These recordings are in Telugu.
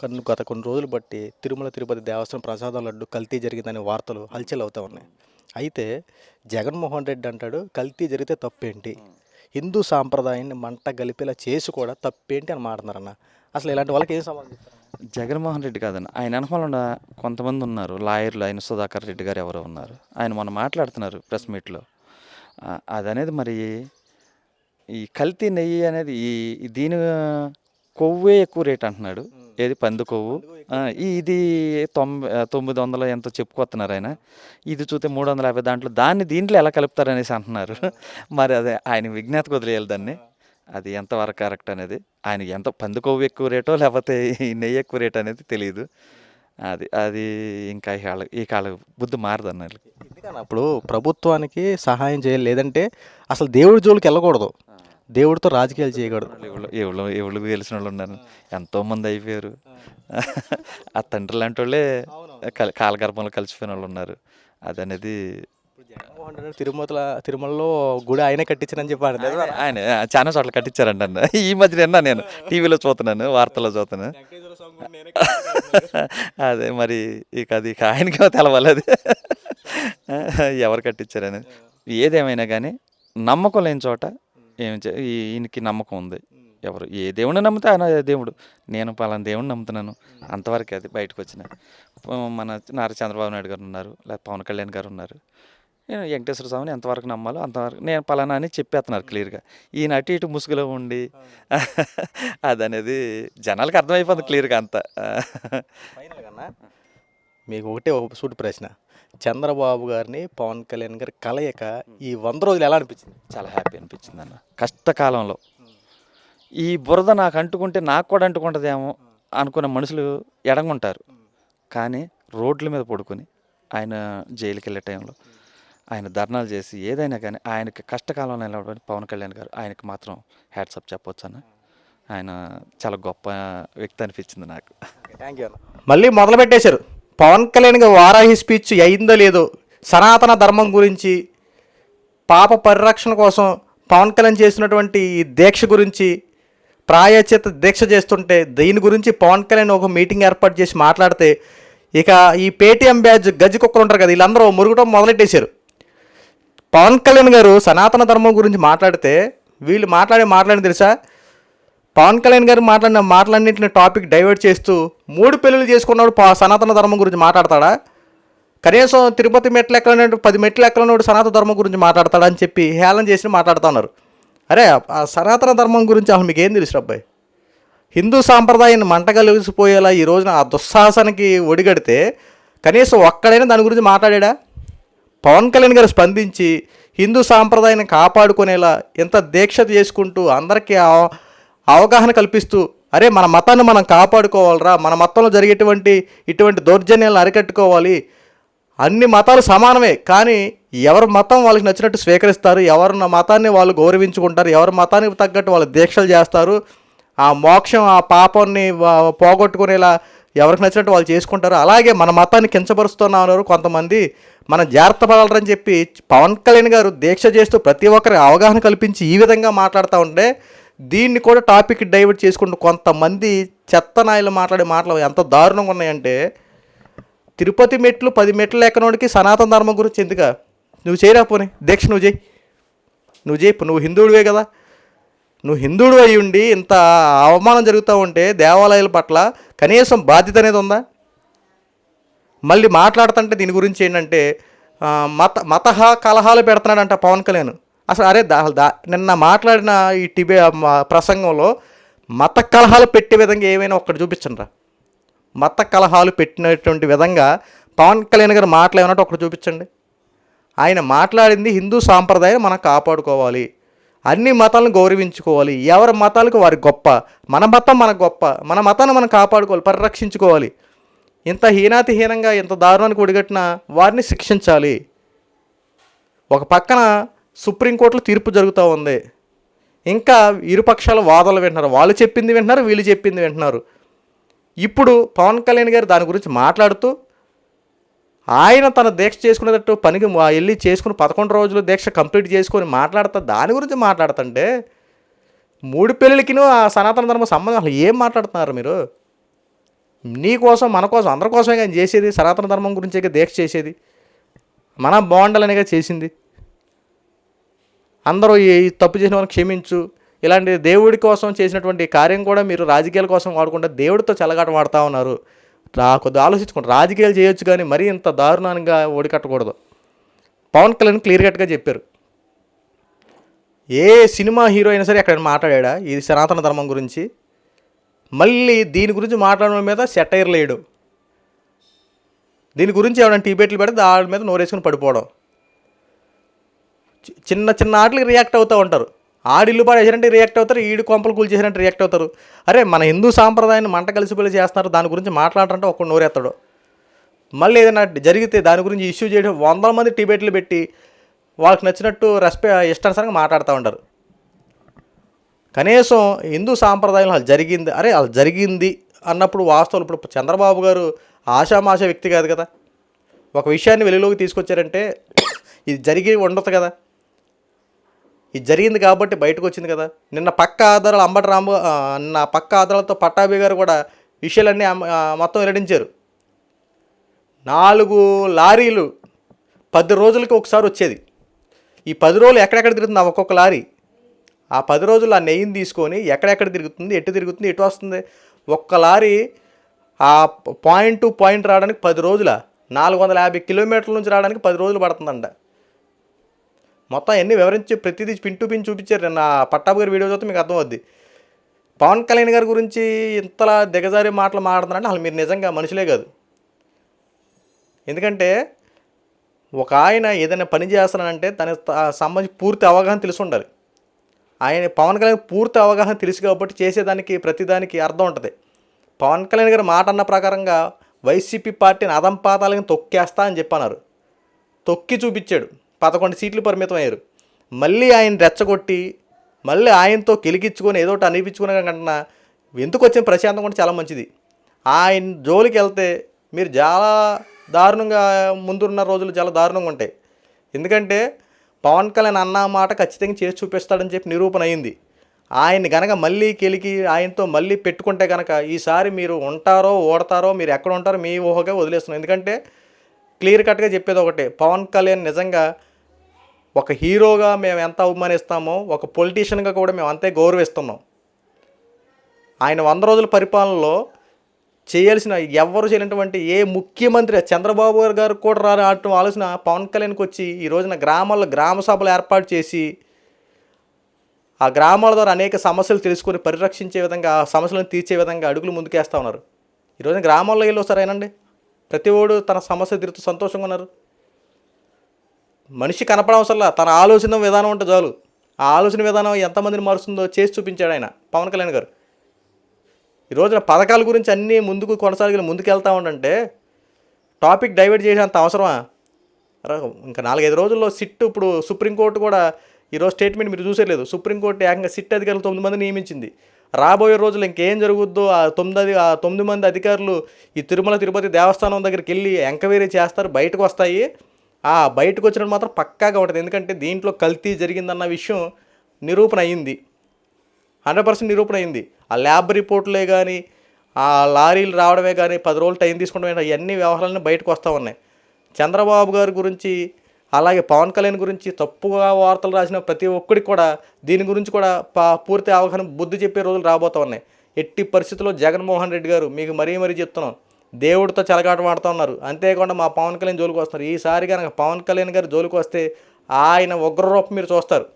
కొన్ని గత కొన్ని రోజులు బట్టి తిరుమల తిరుపతి దేవస్థానం ప్రసాదం లడ్డు కల్తీ జరిగిందనే వార్తలు హల్చల్ అవుతా ఉన్నాయి. అయితే జగన్మోహన్ రెడ్డి అంటాడు కల్తీ జరిగితే తప్పేంటి? హిందూ సాంప్రదాయాన్ని మంట గలిపేలా చేసి కూడా తప్పేంటి అని మాట్లాడుతున్నారన్న. అసలు ఇలాంటి వాళ్ళకి ఏం సమాధానం జగన్మోహన్ రెడ్డి కాదండి ఆయన ఉన్న కొంతమంది ఉన్నారు. లాయర్లు ఆయన సుధాకర్ రెడ్డి గారు ఎవరో ఉన్నారు. ఆయన మొన్న మాట్లాడుతున్నారు ప్రెస్ మీట్లో. అదనేది మరి ఈ కల్తీ నెయ్యి అనేది ఈ దీని కొవ్వే ఎక్కువ రేట్ అంటున్నాడు. ఏది? పంది కొవ్వు. ఆ, ఈ- ఇది తొంభై తొమ్మిది వందలు ఎంతో చెప్పుకొస్తున్నారు ఆయన. ఇది చూస్తే మూడు వందల యాభై దాంట్లో దాన్ని దీంట్లో ఎలా కలుపుతారు అనేసి అంటున్నారు. మరి అదే ఆయన విజ్ఞాతకు వదిలేయాలి దాన్ని. అది ఎంతవరకు కరెక్ట్ అనేది. ఆయన ఎంత పంది కొవ్వు ఎక్కువ రేటో లేకపోతే ఈ నెయ్యి ఎక్కువ రేట్ అనేది తెలియదు అది అది ఇంకా ఈ కాళ్ళ ఈ కాళ్ళ బుద్ధి మారదు అప్పుడు ప్రభుత్వానికి సహాయం చేయాలి. లేదంటే అసలు దేవుడి జోలికి వెళ్ళకూడదు. దేవుడితో రాజకీయాలు చేయకూడదు. ఎవరు ఎవరు గెలిచిన వాళ్ళు ఉన్నారు. ఎంతో మంది అయిపోయారు. ఆ తండ్రి లాంటి వాళ్ళే కల- కాలగర్భంలో కలిసిపోయిన వాళ్ళు ఉన్నారు. అది అనేది ఇప్పుడు జగన్మోహన్ రెడ్డి తిరుమల తిరుమలలో గుడి ఆయనే కట్టించారని చెప్పాడు. ఆయన చాలా చోట్ల కట్టించారంట అన్న ఈ మధ్య నిన్న నేను టీవీలో చూస్తున్నాను వార్తల్లో చూస్తున్నాను. అదే మరి ఇక అది ఇక ఆయనకే తెలవాలి అది ఎవరు కట్టించారని ఏదేమైనా కానీ నమ్మకం లేని చోట ఏం చే- ఈ- ఈయనకి నమ్మకం ఉంది. ఎవరు ఏ దేవుడిని నమ్మితే ఆయన దేవుడు. నేను పలానా దేవుడిని నమ్ముతున్నాను. అంతవరకు అది బయటకు వచ్చిన. మన నారా చంద్రబాబు నాయుడు గారు ఉన్నారు లేదా పవన్ కళ్యాణ్ గారు ఉన్నారు. నేను వెంకటేశ్వర స్వామిని ఎంతవరకు నమ్మాలో అంతవరకు నేను పలానా అని చెప్పేస్తున్నారు క్లియర్గా. ఈయన అటు ఇటు ముసుగులో ఉండి అదనేది జనాలకు అర్థమైపోతుంది క్లియర్గా అంతా. ఫైనల్ కన్నా మీకు ఒకటే ఒక సూటి ప్రశ్న. చంద్రబాబు గారిని పవన్ కళ్యాణ్ గారి కలయిక ఈ వంద రోజులు ఎలా అనిపించింది? చాలా హ్యాపీ అనిపించింది అన్న. కష్టకాలంలో. ఈ బురద నాకు అంటుకుంటే నాకు కూడా అంటుకుంటుందేమో అనుకున్న మనుషులు ఎడంగుంటారు. కానీ రోడ్ల మీద పడుకొని ఆయన జైలుకి వెళ్ళే టైంలో ఆయన ధర్నాలు చేసి ఏదైనా కానీ ఆయనకి కష్టకాలంలో నిలబడి పవన్ కళ్యాణ్ గారు ఆయనకి మాత్రం హ్యాట్సప్ చెప్పొచ్చు అన్న. ఆయన చాలా గొప్ప వ్యక్తి అనిపించింది నాకు. థ్యాంక్ యూ మళ్ళీ మొదలు పెట్టేశారు పవన్ కళ్యాణ్ వారాహి స్పీచ్ అయిందో లేదో సనాతన ధర్మం గురించి పాప పరిరక్షణ కోసం పవన్ కళ్యాణ్ చేసినటువంటి ఈ దీక్ష గురించి ప్రాయచిత దీక్ష చేస్తుంటే దీని గురించి పవన్ కళ్యాణ్ ఒక మీటింగ్ ఏర్పాటు చేసి మాట్లాడితే ఇక ఈ పేటీఎం బ్యాచ్ గజ్జి కుక్కలు ఉంటారు కదా వీళ్ళందరూ మురుగుటం మొదలెట్టేశారు. పవన్ కళ్యాణ్ గారు సనాతన ధర్మం గురించి మాట్లాడితే వీళ్ళు మాట్లాడే మాట్లాడిన తెలుసా? పవన్ కళ్యాణ్ గారు మాట్లాడిన మాటలన్నింటిని టాపిక్ డైవర్ట్ చేస్తూ మూడు పెళ్ళిళ్ళు చేసుకున్నాడు సనాతన ధర్మం గురించి మాట్లాడతాడా? కనీసం తిరుపతి మెట్లు ఎక్కలన్నాడు పది మెట్లు ఎక్కలన్నాడు సనాతన ధర్మం గురించి మాట్లాడతాడా అని చెప్పి హేళన చేసి మాట్లాడుతున్నారు అరే ఆ సనాతన ధర్మం గురించి అసలు మీకు ఏం తెలుసు అబ్బాయి? హిందూ సాంప్రదాయాన్ని మంటగలిసిపోయేలా ఈ రోజున ఆ దుస్సాహసానికి ఒడిగడితే కనీసం ఒక్కడైనా దాని గురించి మాట్లాడా పవన్ కళ్యాణ్ గారు స్పందించి హిందూ సాంప్రదాయాన్ని కాపాడుకునేలా ఇంత దీక్ష చేసుకుంటూ అందరికీ అవగాహన కల్పిస్తూ అరే మన మతాన్ని మనం కాపాడుకోవాలిరా మన మతంలో జరిగేటువంటి ఇటువంటి దౌర్జన్యాలను అరికట్టుకోవాలి. అన్ని మతాలు సమానమే కానీ ఎవరి మతం వాళ్ళకి నచ్చినట్టు స్వీకరిస్తారు ఎవరి మతాన్ని వాళ్ళు గౌరవించుకుంటారు ఎవరి మతానికి తగ్గట్టు వాళ్ళు దీక్షలు చేస్తారు. ఆ మోక్షం ఆ పాపాన్ని పోగొట్టుకునేలా ఎవరికి నచ్చినట్టు వాళ్ళు చేసుకుంటారు. అలాగే మన మతాన్ని కించపరుస్తున్నారు కొంతమంది. మనం జాగ్రత్త పడాలని చెప్పి పవన్ కళ్యాణ్ గారు దీక్ష చేస్తూ ప్రతి ఒక్కరి అవగాహన కల్పించి ఈ విధంగా మాట్లాడుతూ ఉంటే దీన్ని కూడా టాపిక్ డైవర్ట్ చేసుకుంటూ కొంతమంది చెత్త నాయలు మాట్లాడే మాటలు ఎంత దారుణంగా ఉన్నాయంటే తిరుపతి మెట్లు పది మెట్లు ఎక్కనోడికి సనాతన ధర్మం గురించి ఎందుక? నువ్వు చేయరా పోనీ? దీక్ష నువ్వు చేయి. నువ్వు చేయి. నువ్వు హిందువుడివే కదా. నువ్వు హిందువుడు అయి ఉండి ఇంత అవమానం జరుగుతూ ఉంటే దేవాలయాల పట్ల కనీసం బాధ్యత అనేది ఉందా? మళ్ళీ మాట్లాడుతుంటే దీని గురించి ఏంటంటే మత మత కలహాలు పెడుతున్నాడంట పవన్ కళ్యాణ్. అసలు అరే దా దా నిన్న మాట్లాడిన ఈ టిబే ప్రసంగంలో మత కలహాలు పెట్టే విధంగా ఏమైనా ఒక్కటి చూపించండిరా మత కలహాలు పెట్టినటువంటి విధంగా పవన్ కళ్యాణ్ గారు మాట్లాడినట్టు ఒకటి చూపించండి. ఆయన మాట్లాడింది హిందూ సాంప్రదాయం మనం కాపాడుకోవాలి. అన్ని మతాలను గౌరవించుకోవాలి. ఎవరి మతాలకు వారి గొప్ప? మన మతం మన గొప్ప. మన మతాన్ని మనం కాపాడుకోవాలి పరిరక్షించుకోవాలి. ఇంత హీనాతిహీనంగా ఇంత దారుణానికి ఒడిగట్టిన వారిని శిక్షించాలి. ఒక పక్కన సుప్రీంకోర్టులో తీర్పు జరుగుతూ ఉంది. ఇంకా ఇరుపక్షాల వాదనలు వింటున్నారు. వాళ్ళు చెప్పింది వింటున్నారు వీళ్ళు చెప్పింది వింటున్నారు. ఇప్పుడు పవన్ కళ్యాణ్ గారు దాని గురించి మాట్లాడుతూ ఆయన తన దీక్ష చేసుకునేటట్టు పనికి వెళ్ళి చేసుకుని పదకొండు రోజులు దీక్ష కంప్లీట్ చేసుకొని మాట్లాడతా దాని గురించి మాట్లాడుతుంటే మూడు పెళ్ళికిను ఆ సనాతన ధర్మ సంబంధం అసలు ఏం మాట్లాడుతున్నారు మీరు? నీ కోసం మన కోసం అందరి కోసమే కానీ చేసేది సనాతన ధర్మం గురించే దీక్ష చేసేది? మన బాగుండాలనేగా చేసింది? అందరూ ఈ తప్పు చేసిన వాళ్ళని క్షమించు. ఇలాంటి దేవుడి కోసం చేసినటువంటి కార్యం కూడా మీరు రాజకీయాల కోసం వాడకుండా దేవుడితో చెలగాట వాడుతూ ఉన్నారు. రా కొద్దిగా ఆలోచించుకోండి. రాజకీయాలు చేయొచ్చు కానీ మరీ ఇంత దారుణంగా ఓడికట్టకూడదు పవన్ కళ్యాణ్ క్లియర్ కట్గా చెప్పారు. ఏ సినిమా హీరో అయినా సరే ఎక్కడైనా మాట్లాడా? ఇది సనాతన ధర్మం గురించి. మళ్ళీ దీని గురించి మాట్లాడడం మీద సెటైర్ లేడు. దీని గురించి ఎవరైనా టీబెట్లు పెడితే దాని మీద నోరేసుకుని పడిపోవడం. చిన్న చిన్న ఆటలకి రియాక్ట్ అవుతూ ఉంటారు. ఆడి ఇల్లు పాడేసారంటే రియాక్ట్ అవుతారు ఈడు కొంపలు కూల్చేసారంటే రియాక్ట్ అవుతారు. అరే మన హిందూ సాంప్రదాయాన్ని మంట కలిసిపోయి చేస్తున్నారు దాని గురించి మాట్లాడారంటే ఒక నోరెత్తాడు. మళ్ళీ ఏదైనా జరిగితే దాని గురించి ఇష్యూ చేయడం వందల మంది టిబెట్లు పెట్టి వాళ్ళకి నచ్చినట్టు రెస్పె ఇష్టానుసారంగా మాట్లాడుతూ ఉంటారు. కనీసం హిందూ సాంప్రదాయంలో అలా జరిగింది అరే అలా జరిగింది అన్నప్పుడు వాస్తవాలు ఇప్పుడు చంద్రబాబు గారు ఆషామాష వ్యక్తి కాదు కదా. ఒక విషయాన్ని వెలుగులోకి తీసుకొచ్చారంటే ఇది జరిగి ఉండదు కదా. ఇది జరిగింది కాబట్టి బయటకు వచ్చింది కదా. నిన్న పక్క ఆధారాలు అంబటి రాము నిన్న పక్క ఆధారాలతో పట్టాభి గారు కూడా విషయాలన్నీ మొత్తం వెల్లడించారు. నాలుగు లారీలు పది రోజులకి ఒకసారి వచ్చేది. ఈ పది రోజులు ఎక్కడెక్కడ తిరుగుతుంది ఆ ఒక్కొక్క లారీ? ఆ పది రోజులు ఆ నెయ్యిని తీసుకొని ఎక్కడెక్కడ తిరుగుతుంది ఎటు తిరుగుతుంది ఎటు వస్తుంది? ఒక్క లారీ ఆ పాయింట్ టు పాయింట్ రావడానికి పది రోజుల? నాలుగు వందల యాభై కిలోమీటర్ల నుంచి రావడానికి పది రోజులు పడుతుందంట. మొత్తం ఎన్ని వివరించి ప్రతిదీ పిన్ టు పిన్ చూపించారు. నిన్న పట్టాబు గారి వీడియో చూస్తే మీకు అర్థమవుద్ది. పవన్ కళ్యాణ్ గారి గురించి ఇంతలా దిగజారి మాటలు మాట్లాడుతున్నారంటే అసలు మీరు నిజంగా మనుషులే కాదు. ఎందుకంటే ఒక ఆయన ఏదైనా పని చేస్తున్నానంటే దానికి త- సంబంధించి పూర్తి అవగాహన తెలిసి ఉండాలి. ఆయన పవన్ కళ్యాణ్ పూర్తి అవగాహన తెలుసు కాబట్టి చేసేదానికి ప్రతిదానికి అర్థం ఉంటుంది. పవన్ కళ్యాణ్ గారు మాట అన్న ప్రకారంగా వైసీపీ పార్టీని అదంపాతాలని తొక్కేస్తా అని చెప్పన్నారు. తొక్కి చూపించాడు. పదకొండు సీట్లు పరిమితం అయ్యారు. మళ్ళీ ఆయన రెచ్చగొట్టి మళ్ళీ ఆయనతో కిలికిచ్చుకొని ఏదో ఒకటి అనిపించుకునే కన్నా ఎందుకు వచ్చిన ప్రశాంతం కూడా చాలా మంచిది. ఆయన జోలికి వెళ్తే మీరు చాలా దారుణంగా ముందున్న రోజులు చాలా దారుణంగా ఉంటాయి. ఎందుకంటే పవన్ కళ్యాణ్ అన్న మాట ఖచ్చితంగా చేసి చూపిస్తాడని చెప్పి నిరూపణ అయింది. ఆయన్ని గనక మళ్ళీ కెలికి ఆయనతో మళ్ళీ పెట్టుకుంటే కనుక ఈసారి మీరు ఉంటారో ఓడతారో మీరు ఎక్కడ ఉంటారో మీ ఊహగా వదిలేస్తున్నాం. ఎందుకంటే క్లియర్ కట్గా చెప్పేది ఒకటే పవన్ కళ్యాణ్ నిజంగా ఒక హీరోగా మేము ఎంత అవమానిస్తామో ఒక పొలిటీషియన్గా కూడా మేము అంతే గౌరవిస్తున్నాం. ఆయన వంద రోజుల పరిపాలనలో చేయాల్సిన ఎవరు చేయనటువంటి ఏ ముఖ్యమంత్రి చంద్రబాబు గారు గారు కూడా రాని ఆడటం ఆలోచన పవన్ కళ్యాణ్కి వచ్చి ఈ రోజున గ్రామాల్లో గ్రామ సభలు ఏర్పాటు చేసి ఆ గ్రామాల ద్వారా అనేక సమస్యలు తెలుసుకొని పరిరక్షించే విధంగా ఆ సమస్యలను తీర్చే విధంగా అడుగులు ముందుకేస్తూ ఉన్నారు. ఈ రోజున గ్రామాల్లో వెళ్ళి ఒకసారి అయినండి. ప్రతి ఓడు తన సమస్య తీరుతూ సంతోషంగా ఉన్నారు. మనిషి కనపడవసరలా తన ఆలోచన విధానం ఉంటే చాలు. ఆ ఆలోచన విధానం ఎంతమందిని మారుస్తుందో చేసి చూపించాడు ఆయన పవన్ కళ్యాణ్ గారు. ఈ రోజున పథకాల గురించి అన్నీ ముందుకు కొనసాగి ముందుకు వెళ్తా ఉండంటే టాపిక్ డైవర్ట్ చేసేంత అవసరమా? ఇంకా నాలుగైదు రోజుల్లో సిట్ ఇప్పుడు సుప్రీంకోర్టు కూడా ఈరోజు స్టేట్మెంట్ మీరు చూసేలేదు సుప్రీంకోర్టు ఏకంగా సిట్ అధికారులు తొమ్మిది మంది నియమించింది. రాబోయే రోజులు ఇంకేం జరుగుద్దో ఆ తొమ్మిది ఆ తొమ్మిది మంది అధికారులు ఈ తిరుమల తిరుపతి దేవస్థానం దగ్గరికి వెళ్ళి ఎంక్వైరీ చేస్తారు బయటకు వస్తాయి. ఆ బయటకు వచ్చినప్పుడు మాత్రం పక్కాగా ఉంటుంది. ఎందుకంటే దీంట్లో కల్తీ జరిగిందన్న విషయం నిరూపణ అయ్యింది హండ్రెడ్ పర్సెంట్ నిరూపణ అయింది. ఆ ల్యాబ్ రిపోర్ట్లే కానీ ఆ లారీలు రావడమే కానీ పది రోజులు టైం తీసుకోవడమే అవన్నీ వ్యవహారాలన్నీ బయటకు వస్తూ ఉన్నాయి. చంద్రబాబు గారి గురించి అలాగే పవన్ కళ్యాణ్ గురించి తప్పుగా వార్తలు రాసిన ప్రతి ఒక్కడికి కూడా దీని గురించి కూడా పా- పూర్తి అవగాహన బుద్ధి చెప్పే రోజులు రాబోతూ ఉన్నాయి. ఎట్టి పరిస్థితుల్లో జగన్మోహన్ రెడ్డి గారు మీకు మరీ మరీ చెప్తున్నాం. దేవుడితో చెలగాటం ఆడుతూ ఉన్నారు. అంతేకాకుండా మా పవన్ కళ్యాణ్ జోలికి వస్తారు. ఈసారి కనుక పవన్ కళ్యాణ్ గారు జోలికి వస్తే ఆయన ఉగ్రరూపం మీరు చూస్తారు.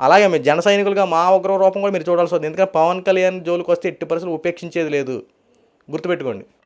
అలాగే మీరు జన సైనికులుగా మా ఉగ్ర రూపం కూడా మీరు చూడాల్సి వస్తుంది. ఎందుకంటే పవన్ కళ్యాణ్ జోలికి వస్తే ఎట్టి పరిస్థితులు ఉపేక్షించేది లేదు. గుర్తుపెట్టుకోండి.